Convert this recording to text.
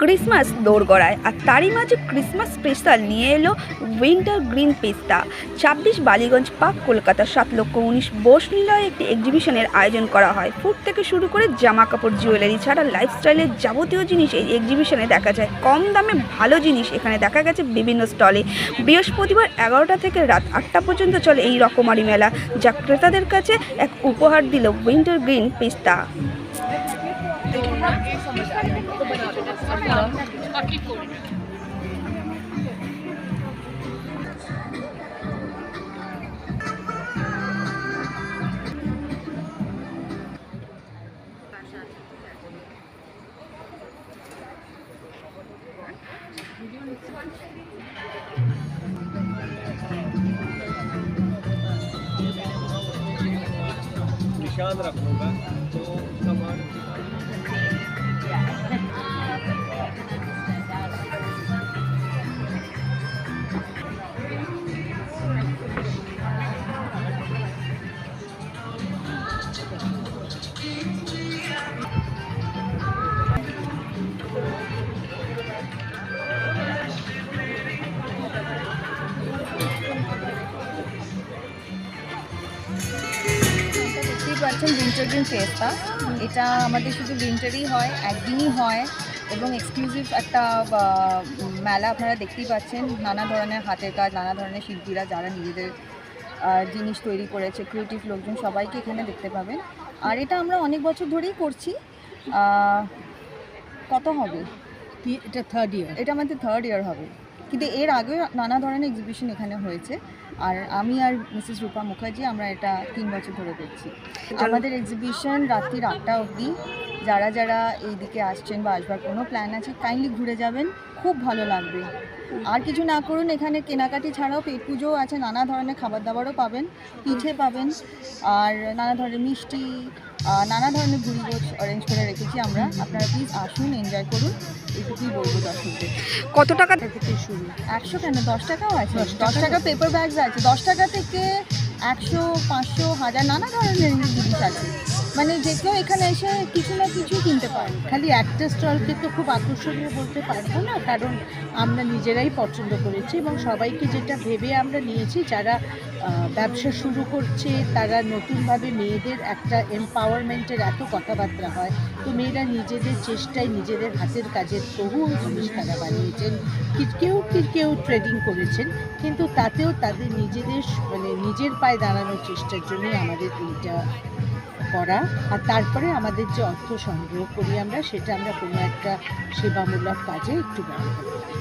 Christmas দোরগড়ায় আর তারই মাঝে Christmas special নিয়ে এলো উইন্টার গ্রিন পেস্তা। ছাব্বিশ বালিগঞ্জ পার্ক, কলকাতা, সাত লক্ষ উনিশ বোস নিলয়ে একটি এক্সিবিশনের আয়োজন করা হয়। ফুড থেকে শুরু করে জামা কাপড় জুয়েলারি ছাড়া লাইফস্টাইলের যাবতীয় জিনিস এই এক্সিবিশনে দেখা যায়। কম দামে ভালো জিনিস এখানে দেখা গেছে বিভিন্ন স্টলে। বৃহস্পতিবার এগারোটা থেকে রাত আটটা পর্যন্ত চলে এই রকমারি মেলা, যা ক্রেতাদের কাছে এক উপহার দিল উইন্টার গ্রিন পেস্তা। কি করি Alexandra, como vai? পাচ্ছেন উইন্টার গ্রিন ফেস্তা এটা আমাদের শুধু উইন্টারই হয় একদিনই হয় এবং এক্সক্লুসিভ একটা মেলা আপনারা দেখতেই পাচ্ছেন। নানা ধরনের হাতের কাজ নানা ধরনের শিল্পীরা যারা নিজেদের জিনিস তৈরি করেছে ক্রিয়েটিভ লোকজন সবাইকে এখানে দেখতে পাবেন। আর এটা আমরা অনেক বছর ধরেই করছি। কত হবে? এটা থার্ড ইয়ার এটা আমাদের থার্ড ইয়ার হবে। কিন্তু এর আগেও নানা ধরনের এক্সিবিশন এখানে হয়েছে। আর আমি আর মিসেস রূপা মুখার্জি আমরা এটা তিন বছর ধরে করছি। আমাদের এক্সিবিশন রাত্রির আটটা অবধি। যারা যারা এই দিকে আসছেন বা আসবার কোনো প্ল্যান আছে কাইন্ডলি ঘুরে যাবেন। খুব ভালো লাগবে। আর কিছু না করুন এখানে কেনাকাটি ছাড়াও পেট পুজোও আছে নানা ধরনের খাবার দাবারও পাবেন পিঠে পাবেন আর নানা ধরনের মিষ্টি নানা ধরনের ঘুরি বোঝ অরেঞ্জ করে রেখেছি আমরা। আপনারা প্লিজ আসুন এনজয় করুন। এটুকুই বলব দর্শকদের। কত টাকা থেকে শুরু? একশো কেন? দশ টাকাও আছে? দশ? টাকা পেপার ব্যাগস আছে। দশ টাকা থেকে একশো পাঁচশো হাজার নানা ধরনের জিনিস আছে। মানে যে কেউ এখানে এসে কিছু না কিছু কিনতে পারে। খালি একটা স্টলকে তো খুব আকর্ষণীয় বলতে পারব না, কারণ আমরা নিজেরাই পছন্দ করেছি এবং সবাইকে যেটা ভেবে আমরা নিয়েছি, যারা ব্যবসা শুরু করছে, তারা নতুনভাবে মেয়েদের একটা এম্পাওয়ারমেন্টের এত কথাবার্তা হয়। তো মেয়েরা নিজেদের চেষ্টায় নিজেদের হাতের কাজের বহু জিনিস তারা বানিয়েছেন। কেউ কেউ ট্রেডিং করেছেন, কিন্তু তাতেও তাদের নিজেদের মানে নিজের পায়ে দাঁড়ানোর চেষ্টার জন্যই আমাদের এইটা করা আর তারপরে আমাদের যে অর্থ সংগ্রহ করি আমরা, সেটা আমরা কোনো একটা সেবামূলক কাজে একটু ব্যবহার করি।